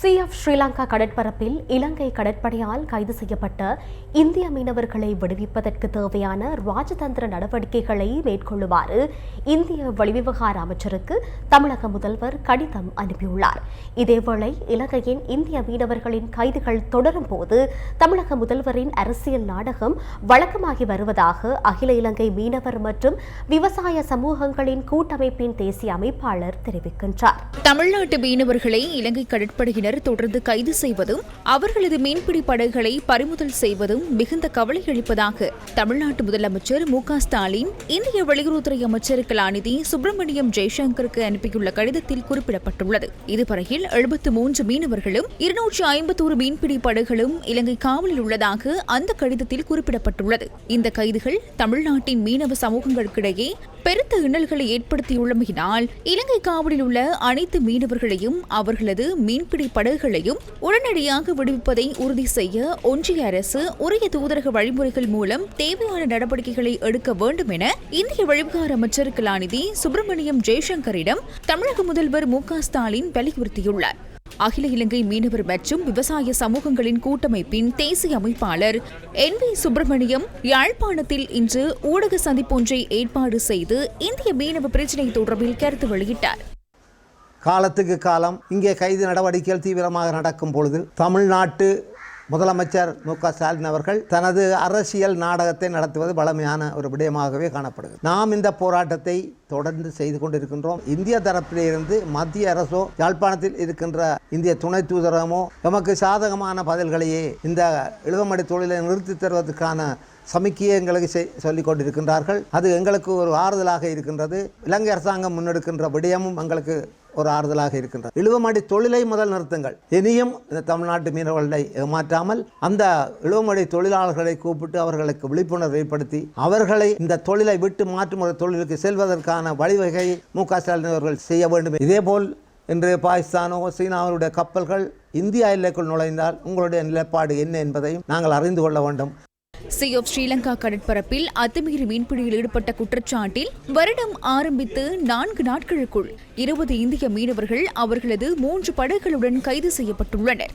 C of Sri Lanka கடற்பரப்பில் இலங்கை கடற்படையால் கைது செய்யப்பட்ட இந்திய மீனவர்களை விடுவிப்பதற்கு தேவையான ராஜதந்திர நடவடிக்கைகளை மேற்கொள்ளுமாறு இந்திய வெளிவிவகார அமைச்சருக்கு தமிழக முதல்வர் கடிதம் அனுப்பியுள்ளார். இதேவேளை இலங்கையின் இந்திய மீனவர்களின் கைதுகள் தொடரும் போது தமிழக முதல்வரின் அரசியல் நாடகம் வழக்கமாகி வருவதாக அகில இலங்கை மீனவர் மற்றும் விவசாய சமூகங்களின் கூட்டமைப்பின் தேசிய அமைப்பாளர் தெரிவிக்கின்றார். தமிழ்நாட்டு மீனவர்களை இலங்கை கடற்படையினர் தொடர்ந்து கைது செய்வதும் அவர்களது மீன்பிடி படகுகளை பறிமுதல் செய்வதும் மிகுந்த கவலை அளிப்பதாக தமிழ்நாட்டு முதலமைச்சர் மு க ஸ்டாலின் இந்திய வெளியுறவுத்துறை அமைச்சர் கலாநிதி சுப்பிரமணியம் ஜெய்சங்கருக்கு அனுப்பியுள்ள கடிதத்தில் குறிப்பிடப்பட்டுள்ளது. இதுவரையில் எழுபத்து மூன்று மீனவர்களும் இருநூற்றி ஐம்பத்தோரு மீன்பிடி படகுகளும் இலங்கை காவலில் உள்ளதாக அந்த கடிதத்தில் குறிப்பிடப்பட்டுள்ளது. இந்த கைதுகள் தமிழ்நாட்டின் மீனவ சமூகங்களுக்கிடையே பெருத்த இன்னல்களை ஏற்படுத்தியுள்ளமையினால் இலங்கை காவலில் உள்ள அனைத்து மீனவர்களையும் அவர்களது மீன்பிடி படகுகளையும் உடனடியாக விடுவிப்பதை உறுதி செய்ய ஒன்றிய அரசு உரிய தூதரக வழிமுறைகள் மூலம் தேவையான நடவடிக்கைகளை எடுக்க வேண்டும் என இந்திய வெளிவிகார அமைச்சர் கலாநிதி சுப்பிரமணியம் ஜெய்சங்கரிடம் தமிழக முதல்வர் மு க ஸ்டாலின் வலியுறுத்தியுள்ளார். அகில இலங்கை மீனவர் மற்றும் விவசாய சமூகங்களின் கூட்டமைப்பின் தேசிய அமைப்பாளர் என் வி சுப்பிரமணியம் யாழ்ப்பாணத்தில் இன்று ஊடக சந்திப்பொன்றை ஏற்பாடு செய்து இந்திய மீனவ பிரச்சினை தொடர்பில் கருத்து வெளியிட்டார். காலத்துக்கு காலம் இங்கே கைது நடவடிக்கைகள் தீவிரமாக நடக்கும் பொழுது தமிழ்நாட்டு முதலமைச்சர் மு க ஸ்டாலின் அவர்கள் தனது அரசியல் நாடகத்தை நடத்துவது வளமையான ஒரு விடயமாகவே காணப்படுகிறது. நாம் இந்த போராட்டத்தை தொடர்ந்து செய்து கொண்டிருக்கின்றோம். இந்திய தரப்பிலிருந்து மத்திய அரசோ யாழ்ப்பாணத்தில் இருக்கின்ற இந்திய துணை தூதரகமோ எமக்கு சாதகமான பதில்களையே இந்த இழுவமடி தொழிலை நிறுத்தி தருவதற்கான சமிக்கையை எங்களுக்கு செய் சொல்லிக் கொண்டிருக்கின்றார்கள். அது எங்களுக்கு ஒரு ஆறுதலாக இருக்கின்றது. இலங்கை அரசாங்கம் முன்னெடுக்கின்ற விடயமும் எங்களுக்கு ஒரு ஆறுதலாக இருக்கின்றது. இழுவமடி தொழிலை முதல் நிறுத்துங்கள். இனியும் இந்த தமிழ்நாட்டு மீனவர்களை ஏமாற்றாமல் அந்த இழுவமடி தொழிலாளர்களை கூப்பிட்டு அவர்களுக்கு விழிப்புணர்வு ஏற்படுத்தி அவர்களை இந்த தொழிலை விட்டு மாற்றும் ஒரு தொழிலுக்கு செல்வதற்கான வழிவகையை மு க ஸ்டாலின் அவர்கள் செய்ய வேண்டும். இதேபோல் இன்று பாகிஸ்தானோ சீனாவுடைய கப்பல்கள் இந்தியா எல்லைக்குள் நுழைந்தால் உங்களுடைய நிலைப்பாடு என்ன என்பதையும் நாங்கள் அறிந்து கொள்ள வேண்டும். சி ஆஃப் ஸ்ரீலங்கா கடற்பரப்பில் அத்துமீறி மீன்பிடியில் ஈடுபட்ட குற்றச்சாட்டில் வருடம் ஆரம்பித்து நான்கு நாட்களுக்குள் இருபது இந்திய மீனவர்கள் அவர்களது மூன்று படகுகளுடன் கைது செய்யப்பட்டுள்ளனர்.